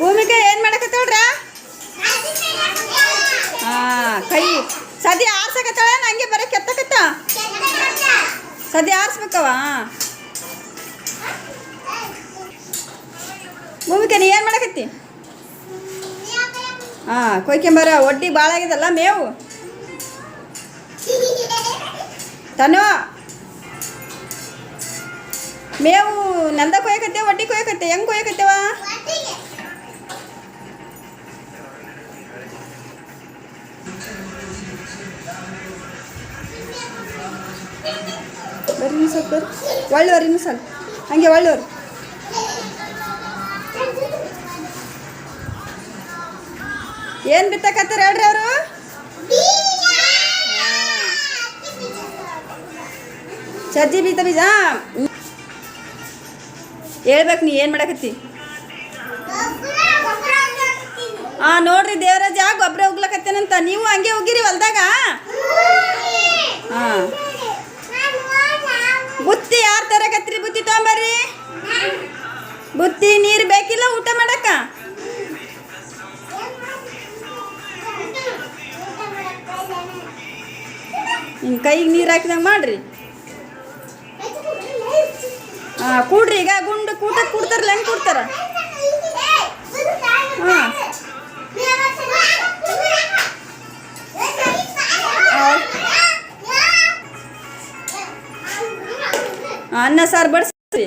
ಭೂಮಿಕೆ ಏನು ಮಾಡಕತ್ತಳ್ರ ಹಾ ಕೈ, ಸದಿ ಆರ್ಸಕತ್ತಾಳ, ನಂಗೆ ಬರೀ ಕೆತ್ತಕತ್ತ. ಸದಿ ಆರಿಸ್ಬೇಕವ. ಭೂಮಿಕೆ ನೀ ಏನು ಮಾಡಕತ್ತಿ? ಹಾಂ ಕೊಯ್ಕೆಂಬರ, ಒಡ್ಡಿ ಭಾಳ ಆಗಿದಲ್ಲ, ಮೇವು? ತನೋ. ಮೇವು, ನಂದ ಕೊಯ್ಯಕತ್ತೆ, ಒಡ್ಡಿ ಕೊಯ್ಯಕತ್ತೆ, ಹೆಂಗೆ ಕೊಯ್ಯಕತ್ತೇವ? ಬರ್ರಿ ಸ್ವಲ್ಪ ಬರ್ರಿ. ಒಳ್ಳೆಯವ್ರಿ ಇನ್ನೂ ಸ್ವಲ್ಪ. ಹಂಗೆ ಒಳ್ಳೆಯವ್ರು. ಏನು ಬಿತ್ತಕತ್ತಾರ ಹೇಳ್ರಿ ಅವರು? ಸಜ್ಜಿ ಬೀತ ಬೀಜ? ಹೇಳ್ಬೇಕು ನೀ ಏನು ಮಾಡಕತ್ತಿ? ಹಾಂ ನೋಡ್ರಿ ದೇವರಾಜ ಗೊಬ್ಬರ ಹೋಗ್ಲಕತ್ತೇನಂತ ನೀವು ಹಂಗೆ ಹೋಗಿರಿ ಬುತ್ತಿ ನೀರು ಬೇಕಿಲ್ಲ ಊಟ ಮಾಡಕ್ಕ? ಕೈಗೆ ನೀರು ಹಾಕಿದಂಗೆ ಮಾಡ್ರಿ. ಹಾಂ ಕೂಡ್ರಿ ಈಗ ಗುಂಡು ಕೂಟ ಕೂಡ್ತಾರಲ್ಲ ಹೆಂಗೆ ಕೂಡ್ತಾರ? ಹಾಂ, ಅನ್ನ ಸಾರು ಬಡಿಸ್ರಿ.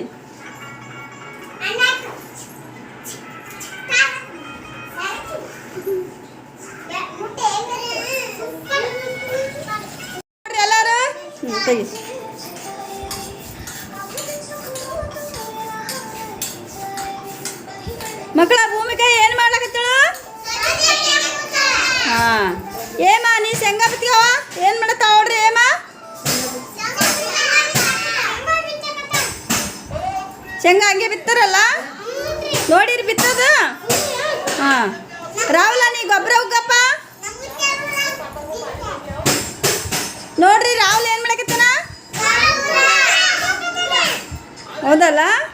ಹ್ಞೂ ತೆಗಿ ಮಕ್ಕಳ ಭೂಮಿಕಾ ಏನು ಮಾಡ್ಲಕತ್ತಳು? ಹಾ. ಏಮ ನೀ ಶೇಂಗಾ ಬಿತ್ತೀವ ಏನು ಮಾಡತ್ತಾವ್ರಿ ನೋಡ್ರಿ ಏಮ ಶೇಂಗಾ ಹಂಗೆ ಬಿತ್ತಾರಲ್ಲ? ನೋಡಿರಿ ಬಿತ್ತದ? ಹಾಂ. ರಾಹುಲ, ನೀ ಗೊಬ್ಬರ ಉಗ್ಗಪ್ಪ? ನೋಡ್ರಿ